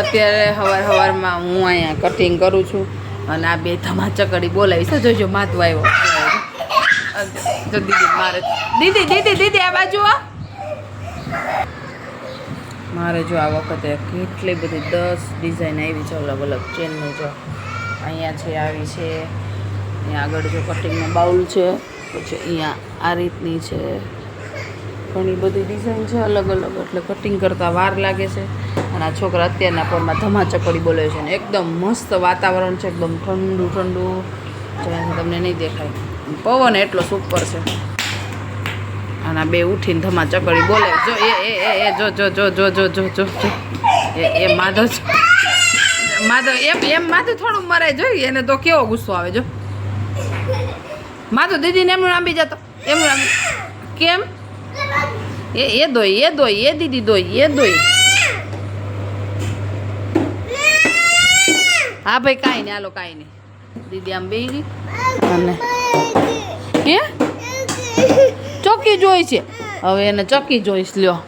અત્યારે હવાર હવારમાં હું અહીંયા કટિંગ કરું છું અને આ બે ધમાચકડી બોલાવી છે. જોજો, માથું આવ્યો. જો દીદી, મારે દીદી દીદી દીદી, આ બાજુ આ. મારે જો આ વખતે કેટલી બધી દસ ડિઝાઇન આવી છે, અલગ અલગ ચેનની જો. અહીંયા છે, આવી છે. અહીંયા આગળ જો કટિંગનો બાઉલ છે, પછી અહીંયા આ રીતની છે. ઘણી બધી ડિઝાઇન છે, અલગ અલગ, એટલે કટિંગ કરતાં વાર લાગે છે. અને આ છોકરા અત્યારના પોરમાં ધમાચકડી બોલે છે ને એકદમ મસ્ત વાતાવરણ છે, એકદમ ઠંડુ ઠંડુ. તમને નહીં દેખાય. પવન એટલો સુપર છે. અને આ બે ઉઠીને ધમાચકડી બોલે. જો, એ એ એ એ, જો જો જો જો જો જો જો એ એ માધવ માધવ, એમ એમ માધવ થોડું મરે. જોઈ એને તો કેવો ગુસ્સો આવે, જો. માધવ, દીદીને એમનું આંબી જતો એમનું આંબી કેમ? એ એ દોઈ એ દોઈ એ દીદી દોઈ એ દોઈ હા ભાઈ કાંઈ નહીં હાલો કાંઈ નહીં. દીદી આમ બેહી ગઈ અને હે? ચોકી જોઈ છે. હવે એને ચોકી જોઈશ લ્યો.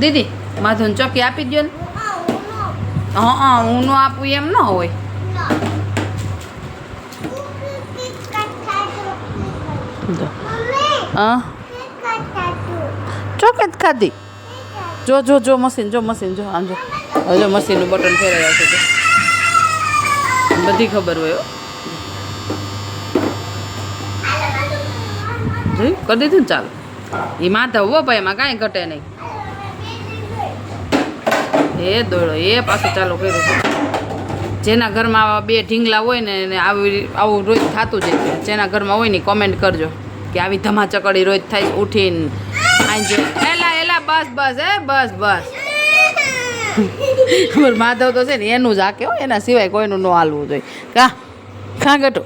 દીદી માધુને ચોકી આપી દો ને હા હા હું નો આપું એમ ન હોય. જો. જ ખાધી. જો જો જો, મશીન જો મશીન, જો, આમ જો. હવે જો મશીનનું બટન ફેરવ્યા છે બધી ખબર હોય. જોયું? કરી દીધું ને ચાલ. એ માધવ હોવો ભાઈ એમાં કાંઈ ઘટે નહીં. એ દોડો, એ પાછું ચાલુ કર્યું છે. જેના ઘરમાં આવા બે ઢીંગલા હોય ને, એને આવી, આવું રોજ થતું જ જેના ઘરમાં હોય ને કોમેન્ટ કરજો કે આવી ધમાચકડી રોજ થાય ઉઠીને. એલા એલા બસ બસ, હે, બસ બસ. માધવ તો છે ને એનું જ હાકે હો એના સિવાય કોઈનું ન હાલવું જોઈએ. કા કા ગટુ?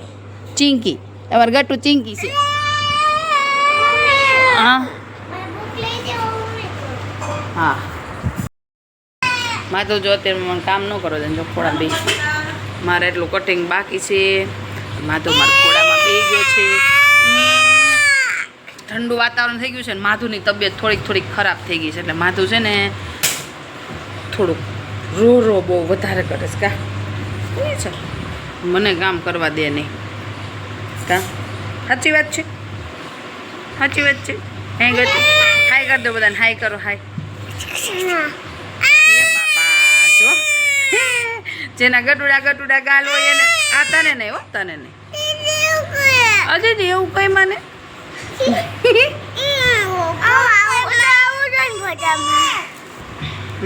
ચીંકી. અમારે ગટુ ચીંકી છે. હા. હા. માધવ જો અત્યારે મને કામ ન કરો જો ખોડા બેસ મારે એટલું કટિંગ બાકી છે. માધવ મારા ખોડામાં બેસી ગયો છે. ઠંડુ વાતાવરણ થઈ ગયું છે ને માધુની તબિયત થોડીક થોડીક ખરાબ થઈ ગઈ છે એટલે માધુ છે ને થોડુંક રો રો બહુ વધારે કરે છે કા? છે. મને કામ કરવા દે નહીં કા? સાચી વાત છે? સાચી વાત છે? હે ગયો હાય કરી દો બધાને. હાય કરો હાય. જેના ગટુડા ગટુડા ગાલ હોય એને. આ તને નહીં હો તને નહીં. અજય એવું કઈ મને?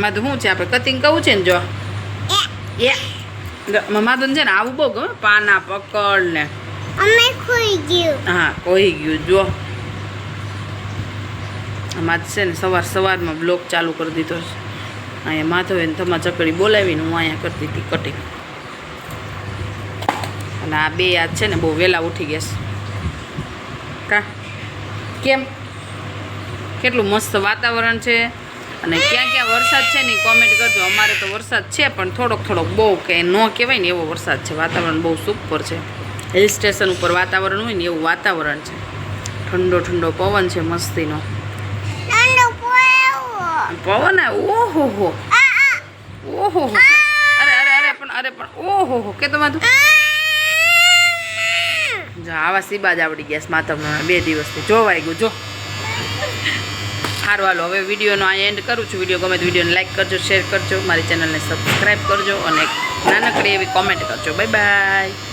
માધુ શું છે આપણે કટિંગ કહું છે ને જો? એ. માધુન છે ને આવું બહુ ગમે પાના પકડ ને. અમે ખોઈ ગયું. હા કહી ગયું જો. આમાં છે ને સવાર સવારમાં બ્લોક ચાલુ કરી દીધો છે. અહીંયા માધવે તમા ચકડી બોલાવીને હું અહીંયા કરતી હતી કટિંગ અને આ બે યાદ છે ને બહુ વહેલા ઉઠી ગયા છે. કા? કેમ? કેટલું મસ્ત વાતાવરણ છે. અને ક્યાં ક્યાં વરસાદ છે ને કોમેન્ટ કરજો. અમારે તો વરસાદ છે પણ થોડોક થોડોક બહુ કે ન કહેવાય ને એવો વરસાદ છે. વાતાવરણ બહુ સુપર છે. હિલ સ્ટેશન ઉપર વાતાવરણ હોય ને એવું વાતાવરણ છે. ઠંડો ઠંડો પવન છે મસ્તીનો. પવન ઓહો હો. ઓહો અરે અરે અરે પણ અરે પણ ઓહો હો. કે તમારું? આવા સીબા જ આવડી ગયા માતમના બે દિવસથી. જોવાઈ ગયું જો. સારું, હાલો. હવે વિડીયોનો આ એન્ડ કરું છું. વીડિયો ગમે તો વિડીયોને લાઇક કરજો શેર કરજો. મારી ચેનલને સબસ્ક્રાઈબ કરજો અને નાનકડી એવી કોમેન્ટ કરજો. Bye bye